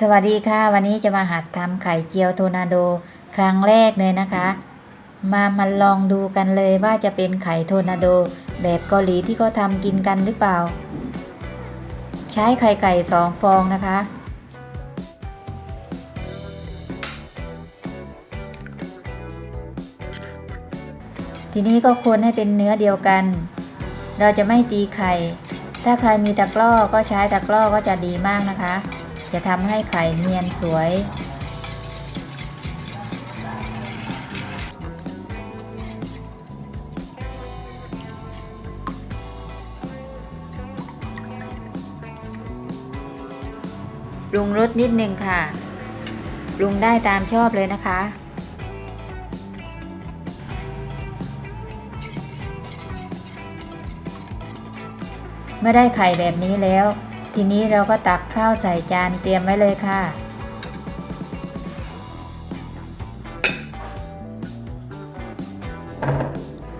สวัสดีค่ะ วันนี้จะมาหัดทำไข่เจียวโทนาโดครั้งแรกเลยนะคะ มามาลองดูกันเลยว่าจะเป็นไข่โทนาโด แบบเกาหลีที่เขาทำกินกันหรือเปล่า ใช้ไข่ไก่สองฟองนะคะ ทีนี้ก็คนให้เป็นเนื้อเดียวกัน เราจะไม่ตีไข่ ถ้าใครมีตะกร้อก็ใช้ตะกร้อก็จะดีมากนะคะ จะทำให้ไข่เนียนสวย ปรุงรสนิดนึงค่ะ ปรุงได้ตามชอบเลยนะคะเมื่อได้ไข่แบบนี้แล้ว ทีนี้เราก็ตักข้าวใส่จานเตรียมไว้เลยค่ะ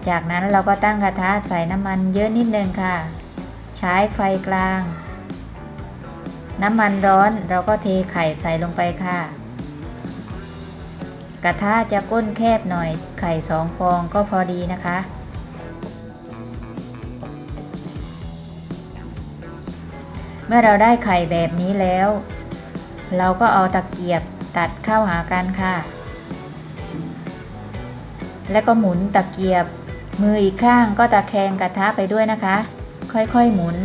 จากนั้นเราก็ตั้งกระทะใส่น้ำมันเยอะนิดนึงค่ะ ใช้ไฟกลาง น้ำมันร้อนเราก็เทไข่ใส่ลงไปค่ะ กระทะจะก้นแคบหน่อยไข่สองฟองก็พอดีนะคะ เมื่อเราได้ไข่แบบนี้แล้ว เราก็เอาตะเกียบตัดเข้าหากันค่ะ แล้วก็หมุนตะเกียบ มืออีกข้างก็ตะแคงกระทะไปด้วยนะคะ ค่อยๆหมุน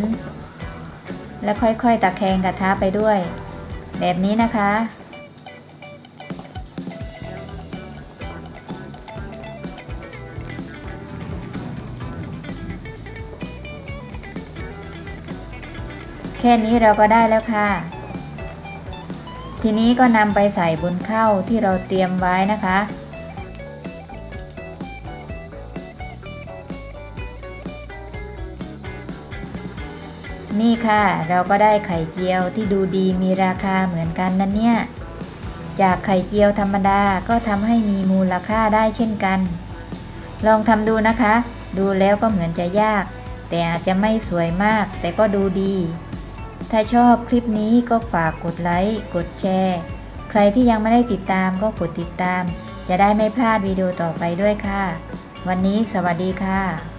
และค่อยๆตะแคงกระทะไปด้วย แบบนี้นะคะ แค่นี้เราก็ได้แล้วค่ะ ทีนี้ก็นำไปใส่บนข้าวที่เราเตรียมไว้นะคะ นี่ค่ะเราก็ได้ไข่เจียวที่ดูดีมีราคาเหมือนกันนั่นเนี่ย จากไข่เจียวธรรมดาก็ทำให้มีมูลค่าได้เช่นกัน ลองทำดูนะคะ ดูแล้วก็เหมือนจะยาก แต่อาจจะไม่สวยมากแต่ก็ดูดี ถ้าชอบคลิปนี้ก็ฝากกดไลค์ กดแชร์ ใครที่ยังไม่ได้ติดตามก็กดติดตาม จะได้ไม่พลาดวิดีโอต่อไปด้วยค่ะ วันนี้สวัสดีค่ะ